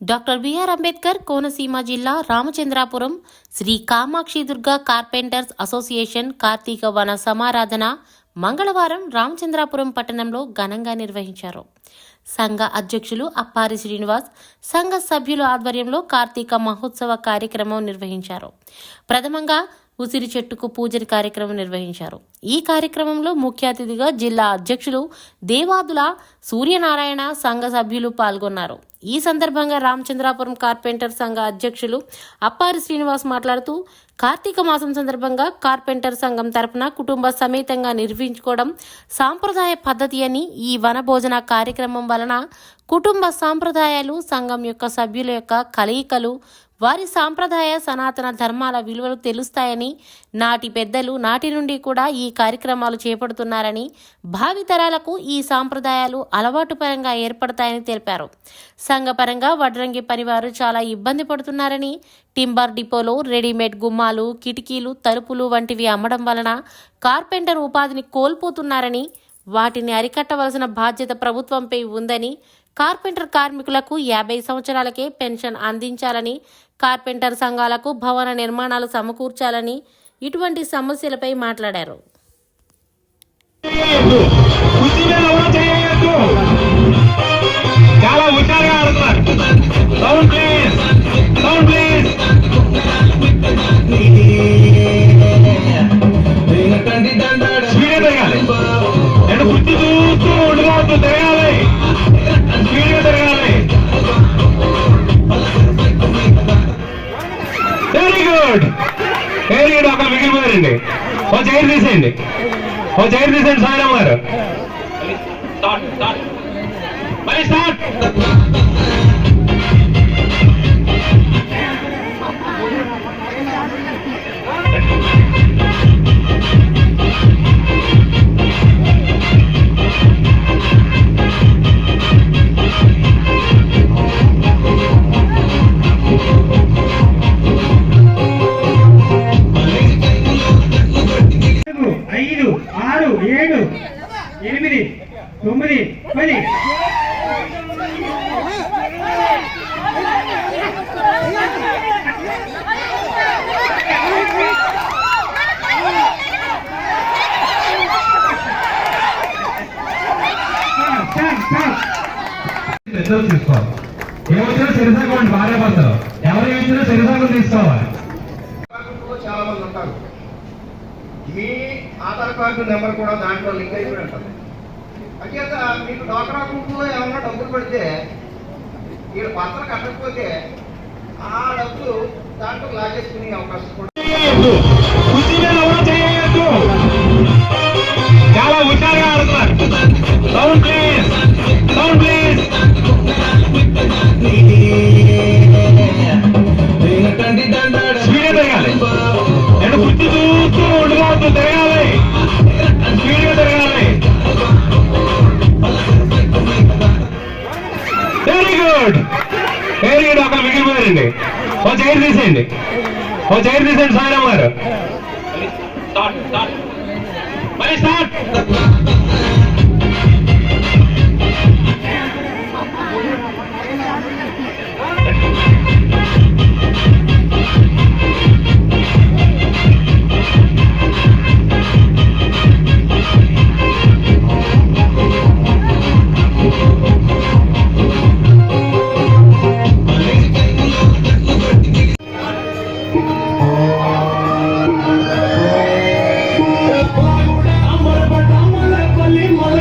Doctor BR Ambedkar Konaseema జిల్లా Ramachandrapuram Sri Kamakshi Durga carpenters association కార్తీక వన సమారాధన మంగళవారం రామచంద్రాపురం పట్టణంలో ఘనంగా నిర్వహించారు. సంఘ అధ్యక్షులు అప్పారి శ్రీనివాస్ సంఘ సభ్యుల ఆధ్వర్యంలో కార్తీక మహోత్సవ కార్యక్రమం నిర్వహించారు. ప్రథమంగా ఉసిరి చెట్టుకు పూజరి కార్యక్రమం నిర్వహించారు. ఈ కార్యక్రమంలో ముఖ్య అతిథిగా జిల్లా అధ్యక్షులు దేవాదుల సూర్యనారాయణ సంఘ సభ్యులు పాల్గొన్నారు. ఈ సందర్భంగా రామచంద్రాపురం కార్పెంటర్ సంఘ అధ్యక్షులు అప్పారి శ్రీనివాస్ మాట్లాడుతూ కార్తీక మాసం సందర్భంగా కార్పెంటర్ సంఘం తరపున కుటుంబ సమేతంగా నిర్వహించుకోవడం సాంప్రదాయ పద్ధతి అని ఈ వన భోజన కార్యక్రమం వలన కుటుంబ సాంప్రదాయాలు సంఘం యొక్క సభ్యుల యొక్క కలయికలు వారి సాంప్రదాయ సనాతన ధర్మాల విలువలు తెలుస్తాయని నాటి పెద్దలు నాటి నుండి కూడా ఈ కార్యక్రమాలు చేపడుతున్నారని భావితరాలకు ఈ సాంప్రదాయాలు అలవాటు పరంగా ఏర్పడతాయని తెలిపారు. సంఘపరంగా వడ్రంగి పనివారు చాలా ఇబ్బంది పడుతున్నారని టింబర్ డిపోలో రెడీమేడ్ గుమ్మాలు కిటికీలు తలుపులు వంటివి అమ్మడం వలన కార్పెంటర్ ఉపాధిని కోల్పోతున్నారని వాటిని అరికట్టవలసిన బాధ్యత ప్రభుత్వంపై ఉందని కార్పెంటర్ కార్మికులకు యాభై సంవత్సరాలకే పెన్షన్ అందించాలని కార్పెంటర్ సంఘాలకు భవన నిర్మాణాలు సమకూర్చాలని ఇటువంటి సమస్యలపై మాట్లాడారు. ఉండిపోవద్దు తిరగాలి. స్పీడ్గా తిరగాలి. వెరీ గుడ్ వెరీ గుడ్ ఒక మిగిలిపోయారండి ఓ చైర్ తీసేయండి. ఓ చైర్ తీసేయండి సాయిరామ్ గారు మరి స్టార్ట్ తొమ్మిది పది. తీసుకోవాలి ఏమొచ్చినా సిరిసాగం భార్య భర్తలు ఎవరు ఏమిచ్చినా సిరిసాగం తీసుకోవాలి చాలా మంది ఉంటారు. మీ ఆధార్ కార్డు నెంబర్ కూడా దాంట్లో లింక్ అయిపోయి ఉంటుంది. అంచేత మీకు డాక్టర్ అకౌంట్లో ఏమన్నా డబ్బులు పడితే వీళ్ళు పత్రం కట్టకపోతే ఆ డబ్బులు దాంట్లో లాగేసుకునే అవకాశం కూడా తీసేయండి. ఓ చైర్ తీసేయండి. ఓ చైర్ తీసేయండి సాయిరామ్ గారు. మరి స్టార్ట్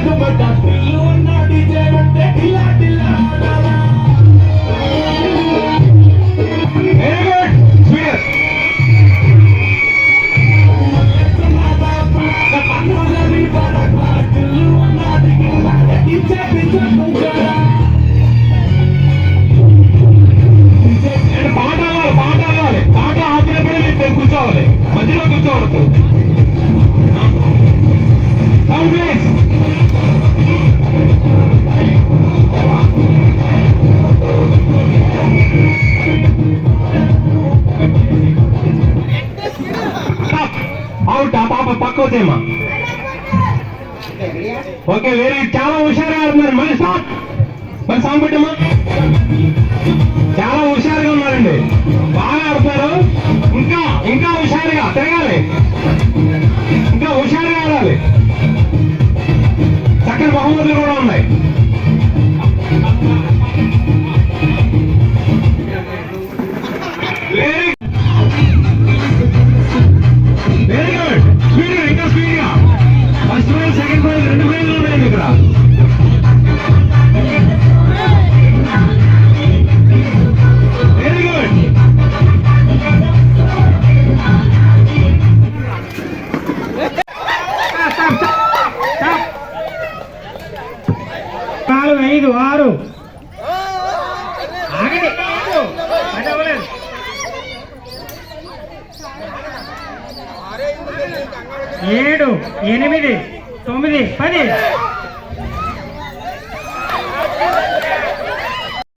మరి స్టార్ట్ వెరీ తక్కువ ఓకే వేరే చాలా హుషారుగా ఉన్నారు. మళ్ళీ స్టార్ట్ మరి సాంగ్ పెట్టమ్మా. చాలా హుషారుగా ఉన్నారండి. బాగా ఆడతారు ఇంకా ఇంకా హుషారుగా తిరగాలి. ఇంకా హుషారుగా ఆడాలి. చక్కని బహుమతులు కూడా ఉన్నాయి. ఏడు ఎనిమిది తొమ్మిది పది.